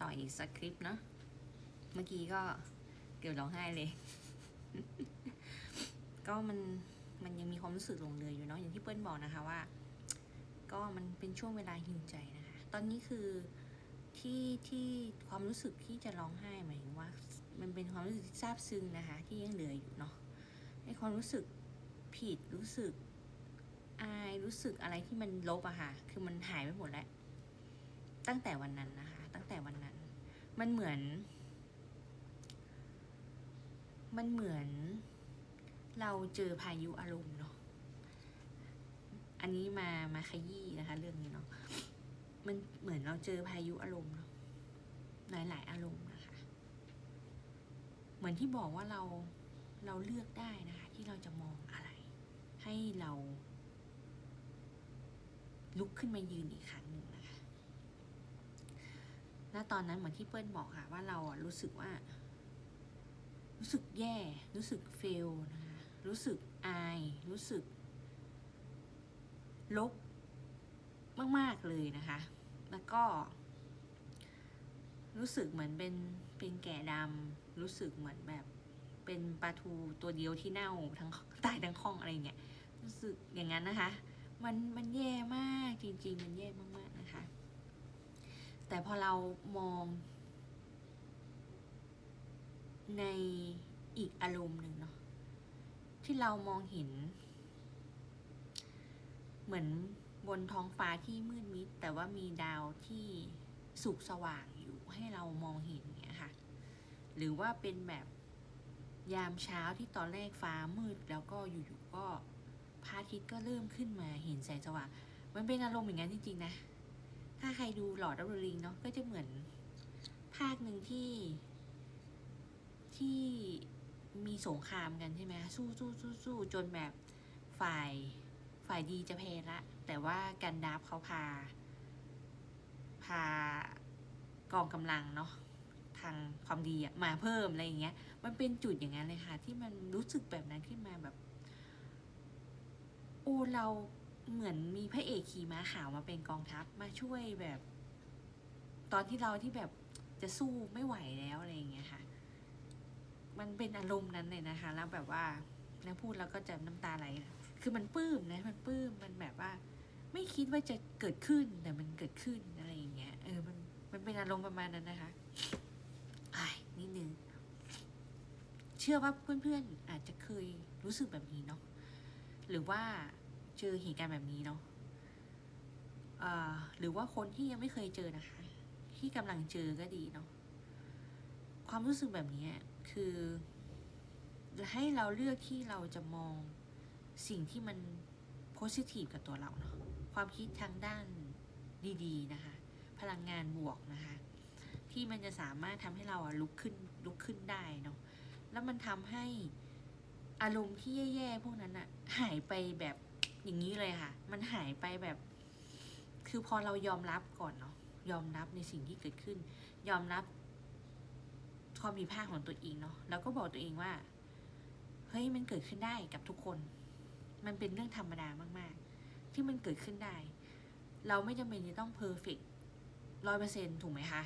ต่ออีกสักคลิปเนาะเมื่อกี้ก็เกือบร้องไห้เลย ก็มันมันยังมีความรู้สึกหลงเหลืออยู่เนาะอย่างที่เปิ้ลบอกนะคะว่า ก็มันเป็นช่วงเวลาหิวใจนะคะ ตอนนี้คือที่ที่ความรู้สึกที่จะร้องไห้หมายถึงว่า มันเป็นความรู้สึกที่ซาบซึ้งนะคะ ที่ยังเหลืออยู่เนาะไอความรู้สึกผิดรู้สึกอายรู้สึกอะไรที่มันลบอะค่ะ คือมันหายไปหมดแล้ว ตั้งแต่วันนั้นนะคะ ตั้งแต่วันนั้น มันเหมือน มันเหมือน เราเจอพายุอารมณ์เนาะ อันนี้มามาขยี้นะคะ เรื่องนี้เนาะ มันเหมือนเราเจอพายุอารมณ์เนาะหลายๆอารมณ์นะคะ เหมือนที่บอกว่าเราเราเลือกได้นะคะ ที่เราจะมองอะไร ให้เรา ลุกขึ้นมายืนอีกครั้งหนึ่ง นะคะณตอนนั้นเหมือนที่เปิ้ลบอกค่ะว่าเราอะรู้สึกว่า รู้สึกแย่ รู้สึกเฟลนะคะรู้สึกอาย รู้สึก ลบมาก ๆ เลยนะคะ แล้วก็ รู้สึกเหมือนเป็นเป็นแก่ดำรู้สึกเหมือนแบบเป็นปลาทูตัวเดียวที่เน่าทั้งตายทั้งคลองอะไรเงี้ยรู้สึกอย่างนั้นนะคะ มันมันแย่มากจริง ๆ มันแย่มาก แต่พอเรามอง ในอีกอารมณ์หนึ่งเนาะที่เรามองเห็น เหมือนบนท้องฟ้าที่มืดมิด แต่ว่ามีดาวที่สุกสว่างอยู่ให้เรามองเห็นเนี้ยค่ะ หรือว่าเป็นแบบยามเช้าที่ตอนแรกฟ้ามืดแล้วก็อยู่ๆก็พระอาทิตย์ก็เริ่มขึ้นมาเห็นแสงสว่าง มันเป็นอารมณ์อย่างนั้นจริงๆนะ ถ้าใครดูหลอดดับเบิลริงเนาะก็จะเหมือนภาคหนึ่งที่ที่มีสงครามกันใช่ไหมสู้สู้สู้สู้จนแบบฝ่ายฝ่ายดีจะแพ้ละ แต่ว่ากันดาบเขาพา พากองกำลังเนาะทางความดีอะมาเพิ่มอะไรอย่างเงี้ย มันเป็นจุดอย่างนั้นเลยค่ะ ที่มันรู้สึกแบบนั้นขึ้นมาแบบ โอ้เรา เหมือนมีพระเอกขี่ม้าขาวมาเป็นกองทัพมาช่วยแบบ ตอนที่เราที่แบบจะสู้ไม่ไหวแล้วอะไรอย่างเงี้ยค่ะ มันเป็นอารมณ์นั้นเลยนะคะ แล้วแบบว่าแล้วพูดแล้วก็จะน้ำตาไหลคือมันปลื้มนะมันปลื้มมันแบบว่า ไม่คิดว่าจะเกิดขึ้นแต่มันเกิดขึ้นอะไรอย่างเงี้ยเออมันมันเป็นอารมณ์ประมาณนั้นนะคะไอ้นิดนึงเชื่อว่าเพื่อนๆอาจจะเคยรู้สึกแบบนี้เนาะหรือว่า เจอเหตุการณ์แบบนี้เนาะหรือว่าคนที่ยังไม่เคยเจอนะคะ ที่กำลังเจอก็ดีเนาะความรู้สึกแบบนี้คือให้เราเลือกที่เราจะมองสิ่งที่มันโพสิทีฟกับตัวเราเนาะความคิดทางด้านดีๆนะคะ พลังงานบวกนะคะ ที่มันจะสามารถทำให้เราลุกขึ้นลุกขึ้นได้เนาะแล้วมันทำให้อารมณ์ที่แย่ๆพวกนั้นอะหายไปแบบ อย่างนี้เลยค่ะ มันหายไปแบบ คือพอเรายอมรับก่อนเนาะยอมรับในสิ่งที่เกิดขึ้น ยอมรับความผิดพลาดของตัวเองเนาะแล้วก็บอกตัวเองว่าเฮ้ยมันเกิดขึ้นได้กับทุกคน มันเป็นเรื่องธรรมดามาก ๆ ที่มันเกิดขึ้นได้ เราไม่จำเป็นจะต้องเพอร์เฟกร้อยเปอร์เซ็นถูกไหมคะ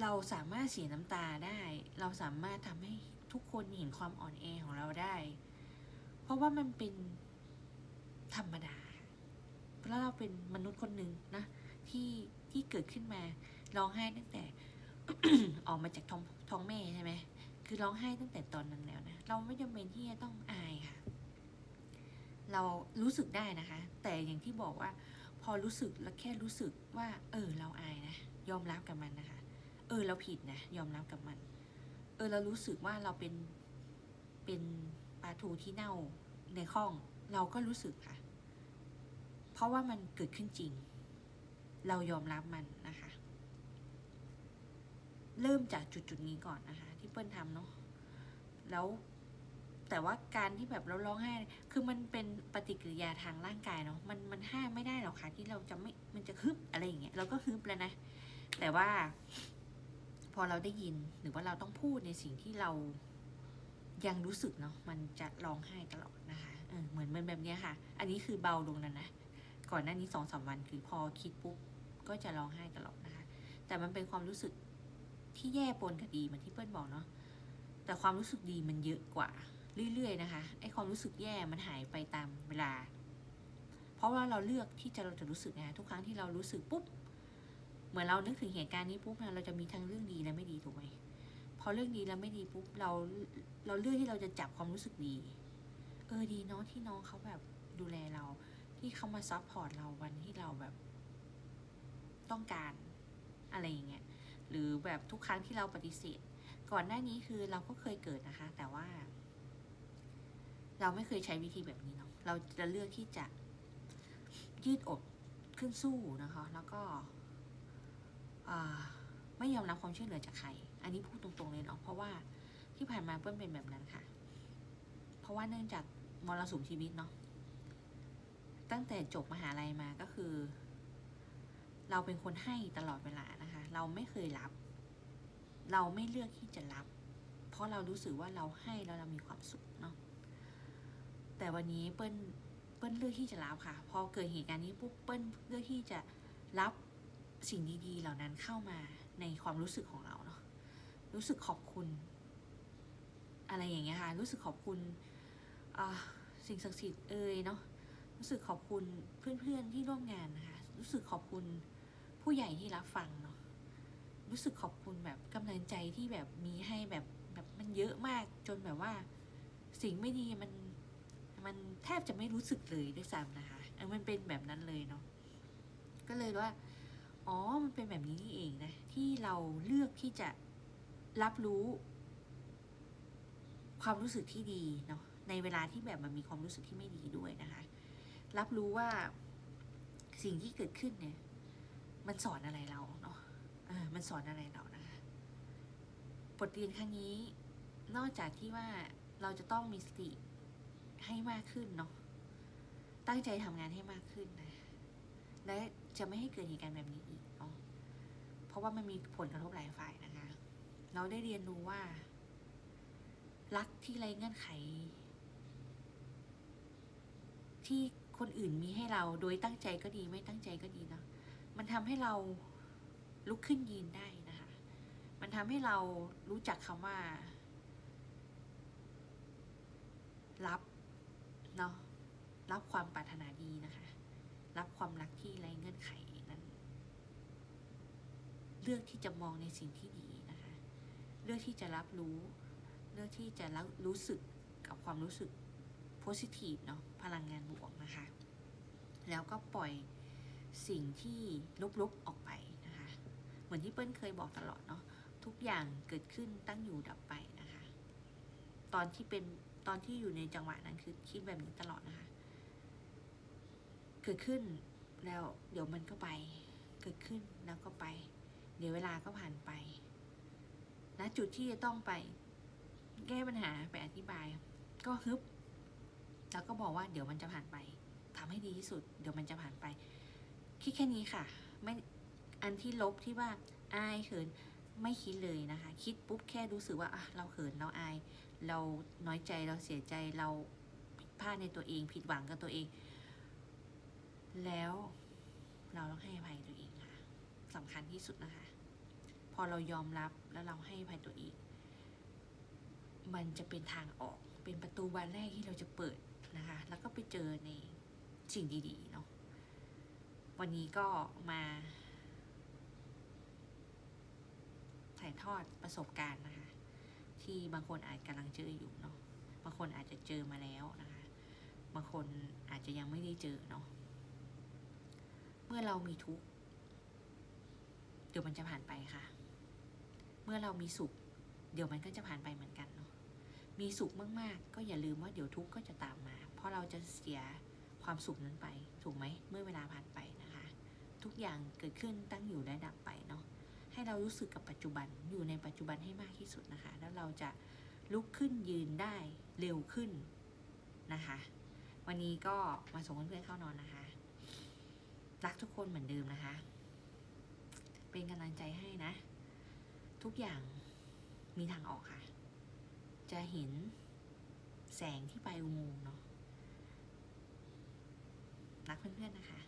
เราสามารถเสียน้ำตาได้ เราสามารถทำให้ทุกคนเห็นความอ่อนแอของเราได้ เพราะว่ามันเป็น ธรรมดาแล้วเราเป็นมนุษย์คนหนึ่งนะ ที่ที่เกิดขึ้นมาร้องไห้ตั้งแต่ออกมาจากท้องท้องแม่ใช่ไหมคือร้องไห้ตั้งแต่ตอนนั้นแล้วนะ เราไม่จำเป็นที่จะต้องอายค่ะ เรารู้สึกได้นะคะ แต่อย่างที่บอกว่า พอรู้สึกแล้วแค่รู้สึกว่า เออ เราอายนะ ยอมรับกับมันนะคะ เออ เราผิดนะ ยอมรับกับมัน เออ เรารู้สึกว่าเราเป็น เป็นปลาทูที่เน่าในข้อง เราก็รู้สึกค่ะ เพราะว่ามันเกิดขึ้นจริง เรายอมรับมันนะคะ เริ่มจากจุดจุดๆนี้ก่อนนะคะ ที่เปิ้ลทำเนาะแล้วแต่ว่าการที่แบบเราร้องไห้ คือมันเป็นปฏิกิริยาทางร่างกายเนาะ มันมันห้ามไม่ได้หรอกค่ะที่เราจะไม่ มันจะฮึบอะไรอย่างเงี้ย เราก็ฮึบแล้วนะ แต่ว่า พอเราได้ยินหรือว่าเราต้องพูดในสิ่งที่เรายังรู้สึกเนาะ มันจะร้องไห้ตลอดนะคะ เหมือนมันแบบเนี้ยค่ะ อันนี้คือเบาลงแล้วนะ ก่อนหน้านี้สองสามวันคือพอคิดปุ๊บก็จะร้องไห้ตลอดนะคะ แต่มันเป็นความรู้สึกที่แย่ปนกับดีเหมือนที่เปิ้ลบอกเนาะ แต่ความรู้สึกดีมันเยอะกว่าเรื่อยๆนะคะ ไอ้ความรู้สึกแย่มันหายไปตามเวลา เพราะว่าเราเลือกที่จะเราจะรู้สึกไงทุกครั้งที่เรารู้สึกปุ๊บ เหมือนเรานึกถึงเหตุการณ์นี้ปุ๊บนะเราจะมีทั้งเรื่องดีและไม่ดีถูกไหมพอเรื่องดีและไม่ดีปุ๊บเราเราเลือกที่เราจะจับความรู้สึกดี เออดีเนาะที่น้องเขาแบบดูแลเรา ที่เขามาซัพพอร์ตเราวันที่เราแบบ ต้องการอะไรอย่างเงี้ยหรือแบบทุกครั้งที่เราปฏิเสธ ก่อนหน้านี้คือเราก็เคยเกิดนะคะ แต่ว่า เราไม่เคยใช้วิธีแบบนี้เนาะเราจะเลือกที่จะยืดอกขึ้นสู้นะคะ แล้วก็ไม่ยอมรับความช่วยเหลือจากใคร อันนี้พูดตรงๆเลยเนาะเพราะว่าที่ผ่านมาเปิ้ลเป็นแบบนั้นค่ะ เพราะว่าเนื่องจาก มรสุมชีวิตเนาะตั้งแต่จบมหาลัยมาก็คือ เราเป็นคนให้ตลอดเวลานะคะ เราไม่เคยรับ เราไม่เลือกที่จะรับ เพราะเรารู้สึกว่าเราให้แล้วเรามีความสุขเนาะแต่วันนี้เปิ้ลเปิ้ลเลือกที่จะรับค่ะ พอเกิดเหตุการณ์นี้ปุ๊บเปิ้ลเลือกที่จะรับสิ่งดีๆ เหล่านั้นเข้ามาในความรู้สึกของเราเนาะรู้สึกขอบคุณ อะไรอย่างเงี้ยค่ะ รู้สึกขอบคุณอ่า สิ่งศักดิ์สิทธิ์เอ่ยเนาะรู้สึกขอบคุณเพื่อนๆที่ร่วมงานนะคะรู้สึกขอบคุณผู้ใหญ่ที่รับฟังเนาะรู้สึกขอบคุณแบบกำลังใจที่แบบมีให้แบบแบบมันเยอะมากจนแบบว่า สิ่งไม่ดีมันมันแทบจะไม่รู้สึกเลยด้วยซ้ำนะคะมันเป็นแบบนั้นเลยเนาะก็เลยว่าอ๋อมันเป็นแบบนี้นี่เองนะที่เราเลือกที่จะรับรู้ ความรู้สึกที่ดีเนาะ ในเวลาที่แบบมันมีความรู้สึกที่ไม่ดีด้วยนะคะ รับรู้ว่าสิ่งที่เกิดขึ้นเนี่ย มันสอนอะไรเราเนาะเออมันสอนอะไรเรานะคะบทเรียนครั้งนี้ นอกจากที่ว่าเราจะต้องมีสติให้มากขึ้นเนาะตั้งใจทำงานให้มากขึ้นนะและจะไม่ให้เกิดเหตุการณ์แบบนี้อีกเนาะเพราะว่ามันมีผลกระทบหลายฝ่ายนะคะ เราได้เรียนรู้ว่า รักที่ไรเงื่อนไข ที่คนอื่นมีให้เราโดยตั้งใจก็ดีไม่ตั้งใจก็ดีเนาะมันทำให้เราลุกขึ้นยืนได้นะคะ มันทำให้เรารู้จักคำว่า รับเนาะรับความปรารถนาดีนะคะ รับความรักที่ไร้เงื่อนไขนั้น เลือกที่จะมองในสิ่งที่ดีนะคะ เลือกที่จะรับรู้ เลือกที่จะรับรู้สึกกับความรู้สึก positive เนาะ ลังงานบวกนะคะ แล้วก็ปล่อยสิ่งที่ลบๆออกไปนะคะ เหมือนที่เปิ้ลเคยบอกตลอดเนาะทุกอย่างเกิดขึ้นตั้งอยู่ดับไปนะคะ ตอนที่เป็นตอนที่อยู่ในจังหวะนั้นคือคิดแบบนี้ตลอดนะคะ เกิดขึ้นแล้วเดี๋ยวมันก็ไป เกิดขึ้นแล้วก็ไป เดี๋ยวเวลาก็ผ่านไปณจุดที่จะต้องไป แก้ปัญหาไปอธิบาย ก็ฮึบ แล้วก็บอกว่าเดี๋ยวมันจะผ่านไปทำให้ดีที่สุด เดี๋ยวมันจะผ่านไป คิดแค่นี้ค่ะ ไม่ อันที่ลบที่ว่าอายเขินไม่คิดเลยนะคะ คิดปุ๊บแค่รู้สึกว่าเราเขินเราอาย เราน้อยใจเราเสียใจเราผิดพลาดในตัวเอง ผิดหวังกับตัวเอง แล้วเราต้องให้อภัยตัวเองค่ะสำคัญที่สุดนะคะ พอเรายอมรับแล้วเราให้อภัยตัวเอง มันจะเป็นทางออกเป็นประตูบานแรกที่เราจะเปิด นะคะ แล้วก็ไปเจอในสิ่งดีๆเนาะวันนี้ก็มาถ่ายทอดประสบการณ์นะคะ ที่บางคนอาจกำลังเจออยู่เนาะบางคนอาจจะเจอมาแล้วนะคะ บางคนอาจจะยังไม่ได้เจอเนาะเมื่อเรามีทุกข์เดี๋ยวมันจะผ่านไปค่ะ เมื่อเรามีสุข เดี๋ยวมันก็จะผ่านไปเหมือนกัน มีสุขมากๆ ก็อย่าลืมว่าเดี๋ยวทุกข์ก็จะตามมา เพราะเราจะเสียความสุขนั้นไปถูกไหมเมื่อเวลาผ่านไปนะคะ ทุกอย่างเกิดขึ้นตั้งอยู่และดับไปเนาะให้เรารู้สึกกับปัจจุบันอยู่ในปัจจุบันให้มากที่สุดนะคะ แล้วเราจะลุกขึ้นยืนได้เร็วขึ้นนะคะ วันนี้ก็มาส่งเพื่อนๆเข้านอนนะคะ รักทุกคนเหมือนเดิมนะคะ เป็นกำลังใจให้นะ ทุกอย่างมีทางออกค่ะ จะเห็นแสงที่ปลายอุโมงค์เนาะรักเพื่อนๆนะคะ